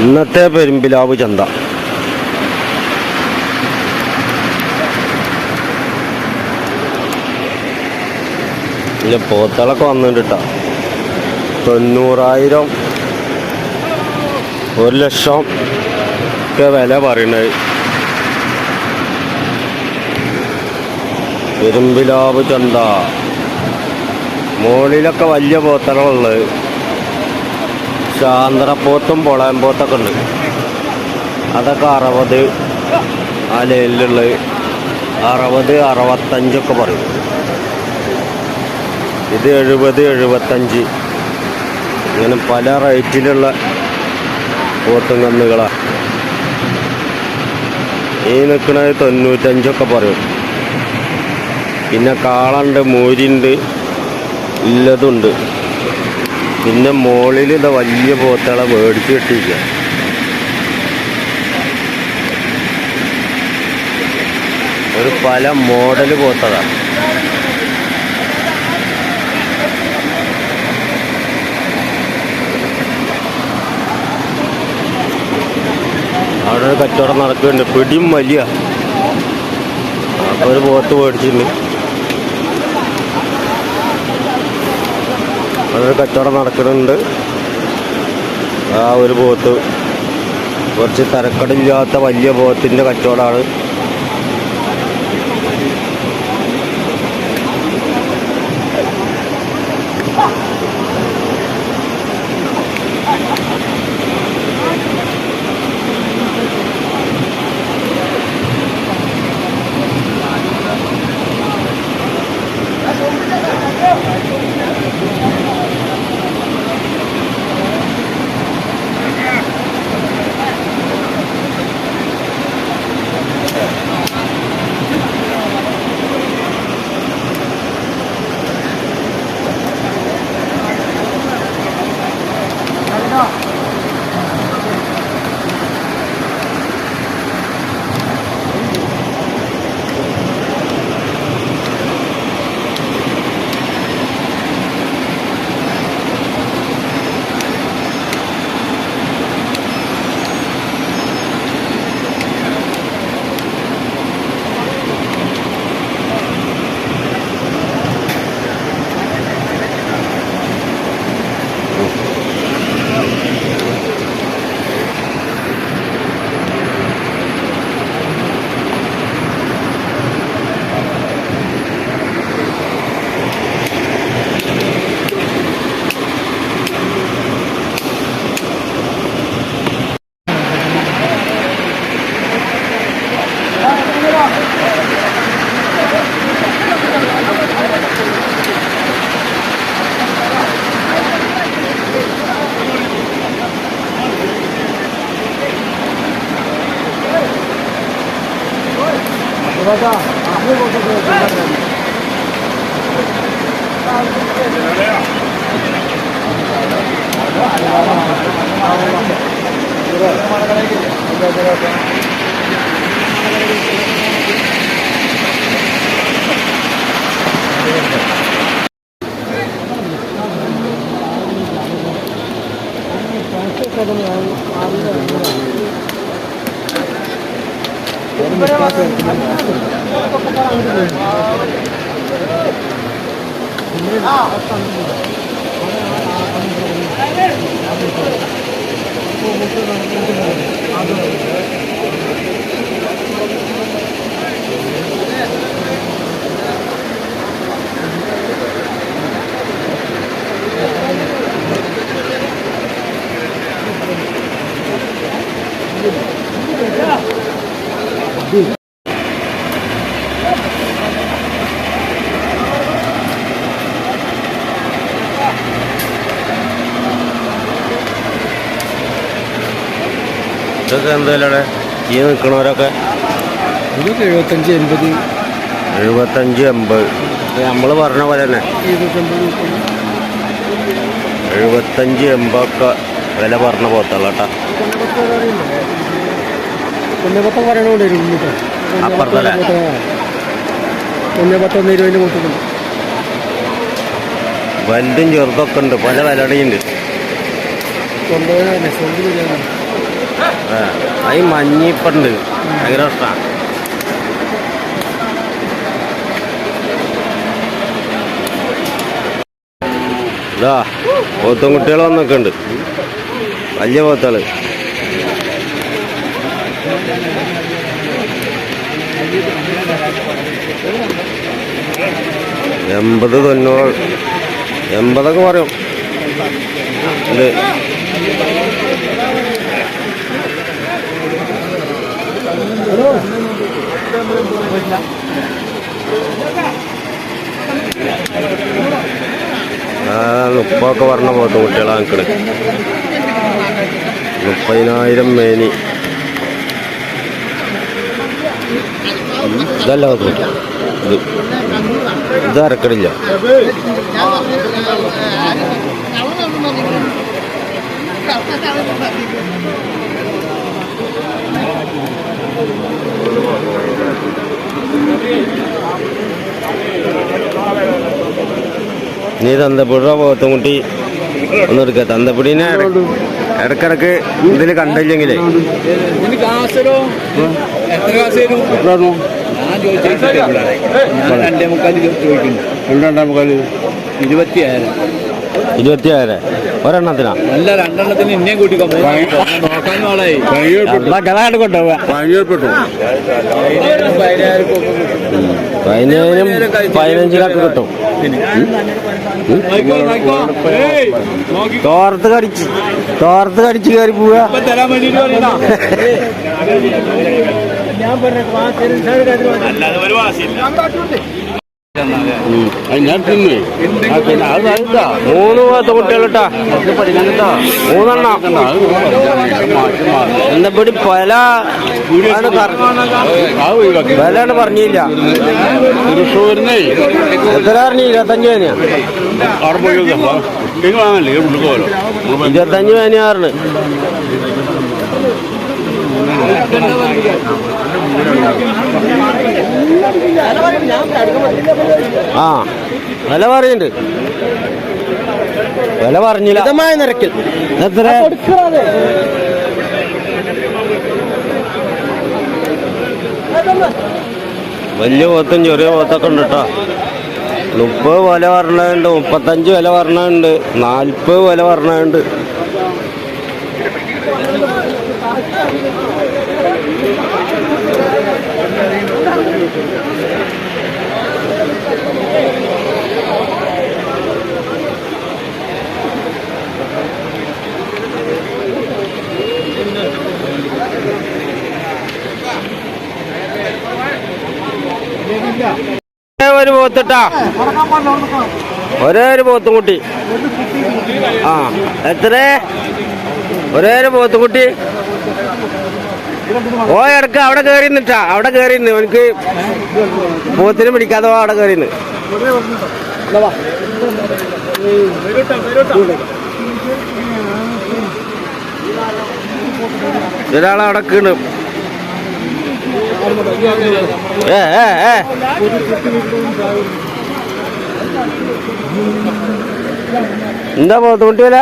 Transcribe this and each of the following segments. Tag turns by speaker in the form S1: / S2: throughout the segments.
S1: ഇന്നത്തെ പെരുമ്പിലാവ് ചന്ത. ഇല്ല പോത്തളൊക്കെ വന്നിട്ടാ ട്ടോ. തൊണ്ണൂറായിരം ഒരു ലക്ഷം ഒക്കെ വില പറയണത്. പെരുമ്പിലാവ് ചന്ത. മുകളിലൊക്കെ വലിയ പോത്തകളുള്ളത് ചാന്ദ്രപ്പോത്തും പൊളയമ്പോത്തൊക്കെ ഉണ്ട്. അതൊക്കെ അറുപത് ആ ലൈനിലുള്ളത് അറുപത് അറുപത്തഞ്ചൊക്കെ പറയും. ഇത് എഴുപത് എഴുപത്തഞ്ച്. ഇങ്ങനെ പല റേറ്റിലുള്ള പോത്തും കന്നുകളാണ് ഈ നിൽക്കുന്നത് തൊണ്ണൂറ്റഞ്ചൊക്കെ പറയും. പിന്നെ കാളുണ്ട് മൂരിണ്ട് ഇല്ലതുണ്ട്. പിന്നെ മുകളിൽ ഇതാ വലിയ പോത്തള മേടിച്ച് കിട്ടിയില്ല ഒരു പല മോഡൽ പോത്തതാണ് അവിടെ കച്ചവടം നടക്കുന്നുണ്ട്. പിടിയും വലിയ. ഒരു പോത്ത് മേടിച്ചിട്ടുണ്ട്. അതൊരു കച്ചവടം നടക്കുന്നുണ്ട്. ആ ഒരു പോത്ത് കുറച്ച് തരക്കടില്ലാത്ത വലിയ പോത്തിന്റെ കച്ചവടമാണ്. Thank you. Спасибо вам. ഇതൊക്കെ എന്തായാലും ഈ നിൽക്കണവരൊക്കെ
S2: ഇതൊക്കെ എഴുപത്തഞ്ച് എൺപത്.
S1: എഴുപത്തഞ്ച് എൺപത്. നമ്മൾ പറഞ്ഞ പോലെ തന്നെ. എഴുപത്തഞ്ച് എൺപതൊക്കെ വില പറഞ്ഞ പോത്തള്ള കേട്ടോ
S2: കൊന്നപത്തം പറയണോണ്ട് വരും ഇന്നിട്ട്
S1: അപ്പുറത്തല്ലേ?
S2: കൊന്നപത്തൊന്ന് ഇരുപതിന്റെ കൊടുത്തിട്ടുണ്ട്.
S1: വലുതും ചെറുതൊക്കെ ഉണ്ട്. പല വിലയുണ്ട്.
S2: കൊണ്ടുപോയി
S1: അത് മഞ്ഞിപ്പുണ്ട്. ഭയങ്കര ഇഷ്ടമാണ് ഇതാ പോത്തും കുട്ടികൾ വന്നൊക്കെ ഉണ്ട് വലിയ പോത്തുകൾ. എൺപത് തൊണ്ണൂറ് എൺപതൊക്കെ പറയും. ഇത് മുപ്പൊക്കെ പറഞ്ഞ പോത്ത് കുട്ടികളാണ് നിൽക്കണ് മുപ്പതിനായിരം മേനി. ഇതല്ല പോത്ത് ഇത്. ഇത് അരക്കടില്ല നീ തന്തപ്പുഴ പോത്തും കുട്ടി ഒന്നും എടുക്ക തന്തപ്പുടീനെ ഇട- ഇടക്കിടക്ക് ഇതിൽ കണ്ടില്ലെങ്കിലേ
S3: എത്ര കാശ് തരും ഞാൻ ചോദിച്ചിട്ടില്ല ഞാൻ രണ്ടേ മുക്കാൽ ചോദിക്കുന്നു.
S2: രണ്ടാം മുക്കാൽ.
S3: ഇരുപത്തിയായിരം
S1: ഇരുപത്തിയായിരം ഒരെണ്ണത്തിനാ?
S3: നല്ല രണ്ടെണ്ണത്തിന് ഇന്നേം കൂട്ടിക്കോ.
S1: ഗതാഗതം കൊണ്ടുപോവാ. പതിനേഴിനും പതിനഞ്ചിനൊക്കെ കിട്ടും. തോർത്ത് കടിച്ച്. തോർത്ത് കടിച്ച് കയറി പോവുക
S3: തരാൻ വേണ്ടിട്ട് പറയണ അല്ലാതെ അത്
S2: ഞാൻ തിന്നു.
S1: മൂന്ന് പോത്ത കുട്ടികളിട്ടാ മൂന്നെണ്ണ. എന്താ ഇവിടെ പല വിലയാണ് പറഞ്ഞില്ല.
S2: തൃശ്ശൂരിന്നേ
S1: എത്ര പറഞ്ഞു? ഇരുപത്തഞ്ച്
S2: പോലോ
S1: ഇരുപത്തഞ്ച് പേനയാറിന് ആ വില പറയുന്നുണ്ട്. വില പറഞ്ഞില്ല. നിരക്കിൽ. എത്ര വലിയ പോത്തും ചെറിയ പോത്തൊക്കെ ഉണ്ട് കേട്ടോ മുപ്പത് വില പറഞ്ഞുണ്ട് മുപ്പത്തഞ്ച് വില പറഞ്ഞുണ്ട് നാൽപ്പത് വില പറഞ്ഞതുണ്ട് ഒരേ പോത്തിട്ടാ. ഒരേ ഒരു പോത്തും കുട്ടി ആ എത്ര? ഒരേ ഒരു പോത്തും കുട്ടി ഓ ഇടയ്ക്ക് അവിടെ കയറി നിട്ടാ അവിടെ കയറി നിന്ന് എനിക്ക് പോത്തിന് പിടിക്കാതെ അവിടെ കയറി നിന്ന് ഒരാളവിടെ കീണ്. ഏ ഏ ഏ എന്താ വില?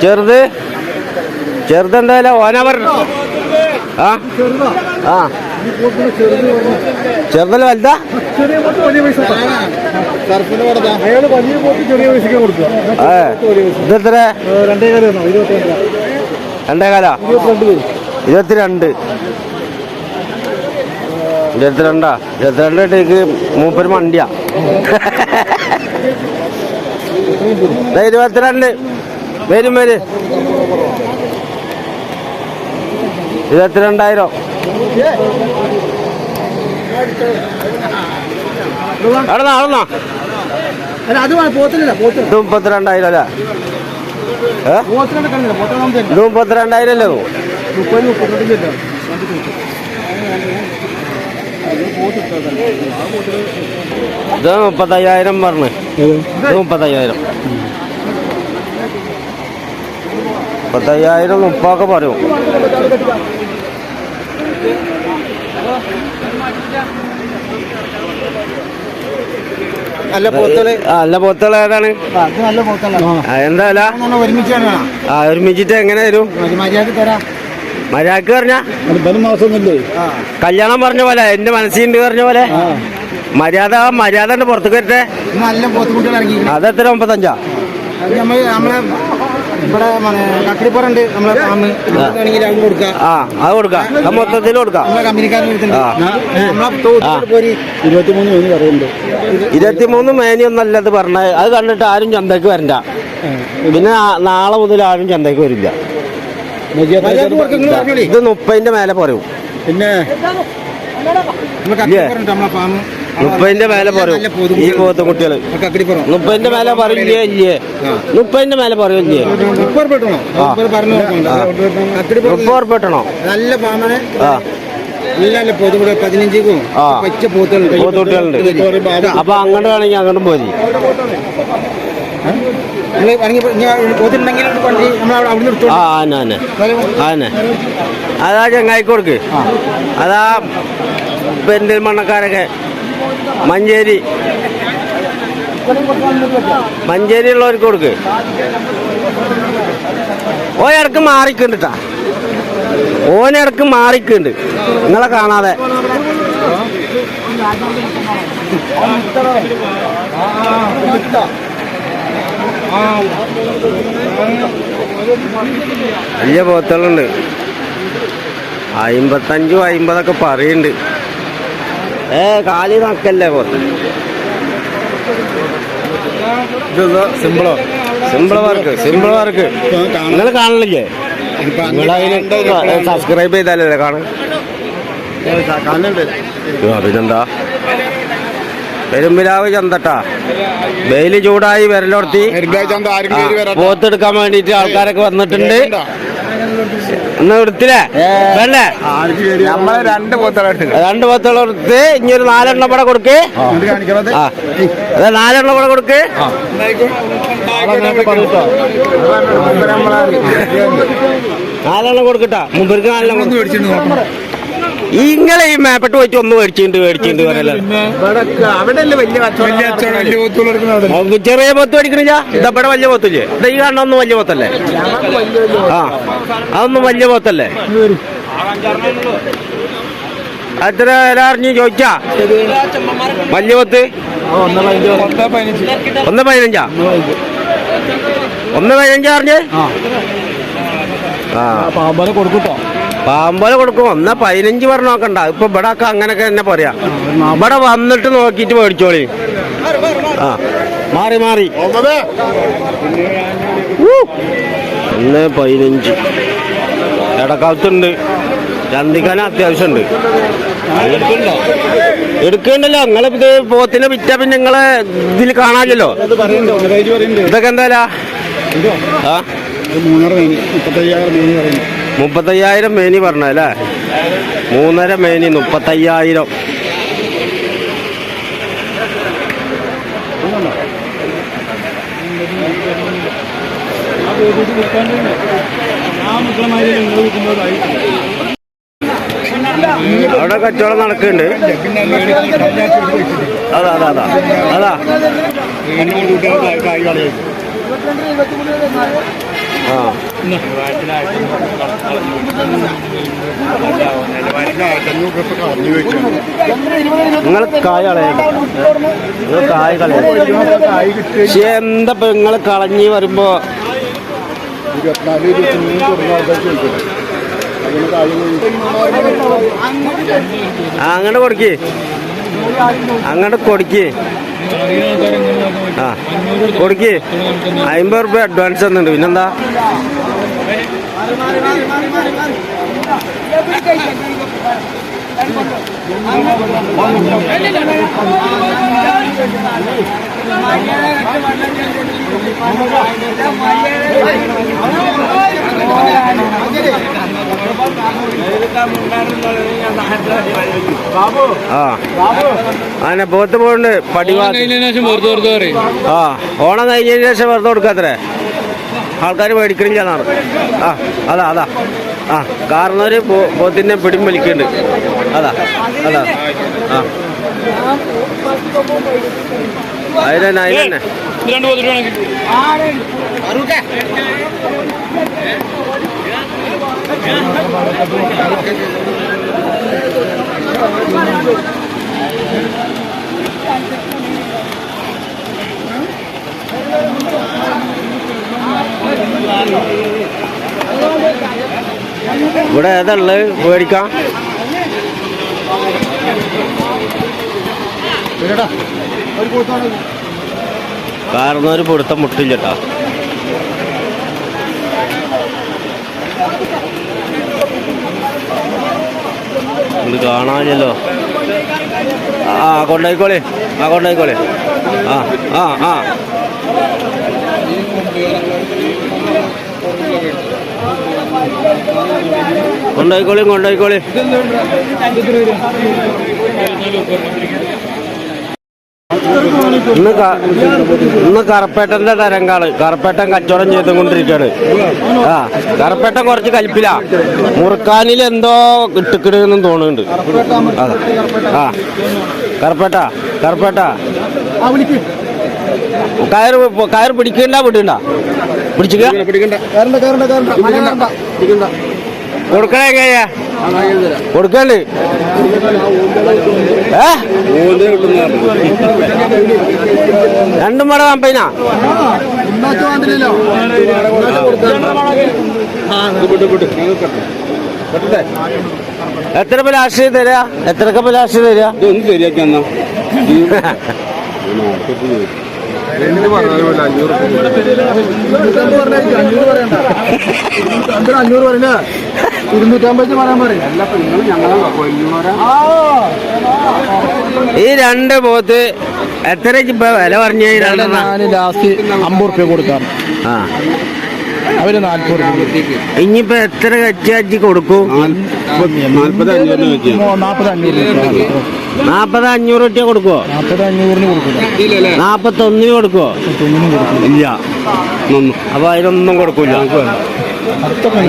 S1: ചെറുത് ചെറുത് ഓനാ പറഞ്ഞു ആ? ആ. ചെറുതല്ല വലുതാ? ഇതെത്ര?
S2: രണ്ടേ കാലം തന്നോ ഇരുപത്തിരണ്ട്. ഇരുപത്തിരണ്ട്?
S1: ഇരുപത്തിരണ്ട് ഇട്ടേക്ക് മൂപ്പര് മണ്ടിയാ. ഇരുപത്തിരണ്ട്. വരും വരും. ഇരുപത്തിരണ്ടായിരം. മുപ്പത്തിരണ്ടായിരം അല്ലേ? മുപ്പത്തിരണ്ടായിരം അല്ലേ?
S2: മുപ്പത് മുപ്പത്തിരണ്ടില്ല
S1: ഇത് മുപ്പത്തയ്യായിരം പറഞ്ഞു. ഇത് മുപ്പത്തയ്യായിരം. മുപ്പത്തയ്യായിരം മുപ്പൊക്കെ പറയും.
S3: നല്ല
S1: പോത്തുള്ള ഏതാണ്?
S3: അത് നല്ല പോത്തല്ല
S1: എന്താ വില? ഒരുമിച്ചിട്ട് എങ്ങനെ തരും
S3: മര്യാദ തരാം.
S1: മര്യാദയ്ക്ക് പറഞ്ഞ കല്യാണം പറഞ്ഞ പോലെ എന്റെ മനസ്സിണ്ട് പറഞ്ഞ പോലെ. മര്യാദ മര്യാദ പുറത്തു പുറത്തേക്ക് വരട്ടെ. അതെത്ര
S3: കൊടുക്കാം.
S1: ആ അത് കൊടുക്കാം. മൊത്തത്തിൽ കൊടുക്കാം.
S3: ഇരുപത്തിമൂന്ന്
S1: മേനിയൊന്നല്ല അത് പറഞ്ഞത്. അത് കണ്ടിട്ട് ആരും ചന്തയ്ക്ക് വരണ്ട. പിന്നെ നാളെ മുതൽ ആരും ചന്തയ്ക്ക് വരില്ല. ഇത്. മുപ്പതിന്റെ മേലെ പറയും.
S3: പിന്നെ
S1: മുപ്പതിന്റെ മേലെ പറയും. ഈ പോകത്തെ
S3: കുട്ടികൾ.
S1: മുപ്പതിന്റെ മേലെ പറയില്ലേ ഇല്ലേ മുപ്പതിന്റെ മേലെ പറയില്ലേ
S3: മുപ്പത് പെട്ടണോ നല്ല പാമ്പനെ
S1: ആ.
S3: നല്ല നല്ല പോത്തുകൂടെ പതിനഞ്ചിക്കും
S1: ആ.
S3: പച്ച പോത്തുകളുണ്ട്.
S1: പോത്ത് കുട്ടികളുണ്ട് അപ്പൊ അങ്ങോട്ട് വേണമെങ്കിൽ അങ്ങോട്ടും പോരി. ആ അതാ ചങ്ങായിക്ക് കൊടുക്ക് അതാ പെരിന്തൽമണ്ണക്കാരൊക്കെ മഞ്ചേരി മഞ്ചേരി ഉള്ളവർക്ക് കൊടുക്ക് ഓ ഇടയ്ക്ക് മാറിക്കണ്ടിട്ടാ ഓനിടക്ക് മാറിക്കുണ്ട് നിങ്ങളെ കാണാതെ വലിയ പോത്തുകളുണ്ട്. അമ്പത്തഞ്ചും അമ്പതൊക്കെ പറയുന്നുണ്ട് ഏ കാലി നക്കല്ലേ പോത്ത്?
S3: സിമ്പിളോ?
S1: സിമ്പിൾ വർക്ക് സിമ്പിൾ വർക്ക് നിങ്ങൾ കാണില്ലേ? സബ്സ്ക്രൈബ് ചെയ്താലല്ലേ കാണാൻ പിന്നെന്താ? പെരുമ്പിലാവ് ചന്തട്ടാ. വെയിൽ ചൂടായി വിരലോർത്തി ആ, പോത്തെടുക്കാൻ വേണ്ടിട്ട് ആൾക്കാരൊക്കെ വന്നിട്ടുണ്ട്. ഇന്ന് എടുത്തില്ലേ? വേണ്ടേ?
S3: നമ്മളെ രണ്ട്
S1: പോത്തുകൾ എടുത്ത് ഇനി ഒരു നാലെണ്ണം പട കൊടുക്ക്. അതെ നാലെണ്ണം ഇവിടെ കൊടുക്ക്. നാലെണ്ണം കൊടുക്കട്ടാ മുമ്പ് നാലെണ്ണം ഇങ്ങളെ ഈ മേപ്പെട്ട് പോയിട്ട് ഒന്ന് മേടിച്ചിട്ടുണ്ട് മേടിച്ചിട്ടുണ്ട് പറയല്ലോ ചെറിയ പൊത്ത് മേടിക്കണില്ല? ഇതപ്പടെ വലിയ പോത്തില്ലേ? ഇതാ ഈ കാണുന്ന വലിയ പോത്തല്ലേ? ആ അതൊന്നും വലിയ പോത്തല്ലേ? എത്ര വില അറിഞ്ഞു ചോദിച്ചാ? വലിയ പൊത്ത്? ഒന്ന് പതിനഞ്ചാ? ഒന്ന് പതിനഞ്ചാ അറിഞ്ഞ്? ആ
S3: പാമ്പാനെ കൊടുക്കൂട്ടോ.
S1: പാമ്പോല കൊടുക്കും. എന്നാ പതിനഞ്ച് പറഞ്ഞ നോക്കണ്ട. ഇപ്പൊ ഇവിടെ ഒക്കെ അങ്ങനൊക്കെ തന്നെ പറയാ. ഇവിടെ വന്നിട്ട് നോക്കിട്ട് മേടിച്ചോളി. ആ മാറി മാറി. ഒന്ന് പതിനഞ്ച്. ഇടക്കാലത്തുണ്ട്. ചന്തിക്കാൻ അത്യാവശ്യമുണ്ട്. എടുക്കണ്ടല്ലോ. നിങ്ങളെ ഇത് പോത്തിനെ വിറ്റ പിന്നെ നിങ്ങളെ ഇതിൽ കാണാമല്ലോ ഇതൊക്കെ എന്തായാലും? ആ?
S3: മൂന്നര മുപ്പത്തയ്യായിരം
S1: മുപ്പത്തയ്യായിരം മേനി പറഞ്ഞല്ലേ മൂന്നര മേനി മുപ്പത്തയ്യായിരം. അവിടെ കച്ചവടം നടക്കുന്നുണ്ട്. അതാ അതാ അതാ. അതാ. നിങ്ങൾ നിങ്ങൾ എന്താ കളഞ്ഞി വരുമ്പോ? അങ്ങോട്ട് കൊടുക്ക്. അങ്ങോട്ട് കൊടുക്ക്. കൊടുക്ക്. അമ്പത് റുപ്യ അഡ്വാൻസ് തന്നിട്ടുണ്ട്. പിന്നെന്താ? ആ അങ്ങനെ പോത്ത് പോണ്ട് പടിവാ ആ ഓണം കഴിഞ്ഞതിന് ശേഷം വെറുതെ കൊടുക്കാത്രേ ആൾക്കാർ മേടിക്കണില്ല എന്നാണ്. ആ അതാ അതാ. ആ കാരണവര് പോ- പോത്തിനെ പിടിം വലിക്കുന്നുണ്ട് അതാ അതാ. ആ. അതിനെ അതിനെ
S3: രണ്ട് പത്ത് രൂപ
S1: ഇവിടെ ഏതാ ഉള്ളത്? മേടിക്കാം കാരണം ഒരു പിടുത്തം മുട്ടില്ല കേട്ടോ ഇത് കാണാനില്ലല്ലോ. ആ കൊണ്ടായിക്കോളെ ആ കൊണ്ടായിക്കോളെ ആ ആ ആ. കൊണ്ടായിക്കോളി കൊണ്ടായിക്കോളി ഇന്ന് ഇന്ന് കറപ്പേട്ടന്റെ തരങ്കാണ് കറപ്പേട്ടൻ കച്ചവടം ചെയ്തുകൊണ്ടിരിക്കുകയാണ്. ആ കറപ്പേട്ടൻ കുറച്ച് കൽപ്പില മുറുക്കാനിൽ എന്തോ ഇട്ടിക്കിടുന്നു തോന്നുന്നുണ്ട്. അതെ ആ. കറപ്പേട്ട കറപ്പേട്ട. കയർ കയർ പിടിക്കണ്ട വിടണ്ട. പിടിച്ചിക്ക കൊടുക്കണേ എങ്ങനെയാ? കൊടുക്കണ്ട്. രണ്ടും പടം കമ്പൈനാ എത്ര പേര് രാഷ്ട്രീയം തരാ? എത്ര കപ്പ് രാഷ്ട്രീയം തരാ?
S2: ശരിയാക്കി എന്നാ
S4: അഞ്ഞൂറ് പറഞ്ഞ ഇരുന്നൂറ്റമ്പത് പറയാൻ പറയും
S1: ഈ രണ്ട് പോത്ത് എത്ര ഇപ്പൊ വില പറഞ്ഞ?
S4: ഞാൻ ലാസ്റ്റ് അമ്പത് റുപ്യ കൊടുക്കാം.
S1: ആ.
S4: അവർ നാല്പത് റുപ്യ
S1: ഇനിയിപ്പോ എത്ര കച്ചി അച്ചി കൊടുക്കും?
S4: അഞ്ഞൂറ്
S1: നാപ്പത് അഞ്ഞൂറ് കൊടുക്കുവോ?
S4: അഞ്ഞൂറിന് കൊടുക്കില്ല.
S1: നാപ്പത്തൊന്നിന് കൊടുക്കുവോ? ഇല്ല. അപ്പൊ അതിനൊന്നും കൊടുക്കൂല.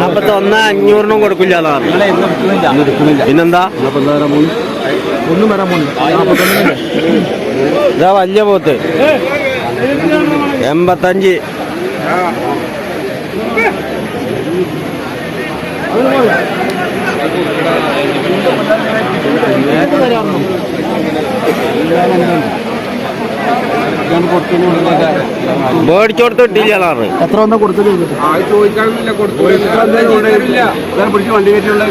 S1: നാപ്പത്തി ഒന്ന് അഞ്ഞൂറിനും കൊടുക്കില്ല പിന്നെന്താ?
S4: ഒന്നും വരാൻ
S1: ഇതാ വലിയ പോത്ത്. എൺപത്തഞ്ച്. മേടിച്ചോടത്ത് ഇട്ടില്ല
S4: എത്ര
S2: വണ്ടി കയറ്റിയുള്ള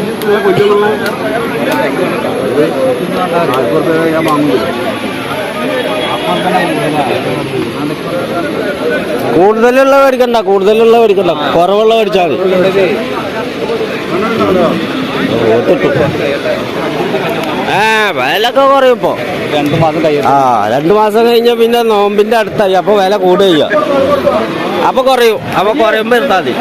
S2: ഞാൻ വാങ്ങുന്നില്ല
S1: കൂടുതലുള്ള മേടിക്കണ്ട കൂടുതലുള്ള മേടിക്കണ്ട. കുറവുള്ള മേടിച്ചാൽ മതി. ഓത്തിട്ടു. ആ വിലക്കെ കുറയും ഇപ്പൊ.
S4: രണ്ട് മാസം കഴിയും
S1: ആ രണ്ട് മാസം കഴിഞ്ഞ പിന്നെ നോമ്പിന്റെ അടുത്തായി. അപ്പൊ വില കൂടുക അപ്പൊ കുറയും. അപ്പൊ കുറയുമ്പോ എടുത്താൽ മതി.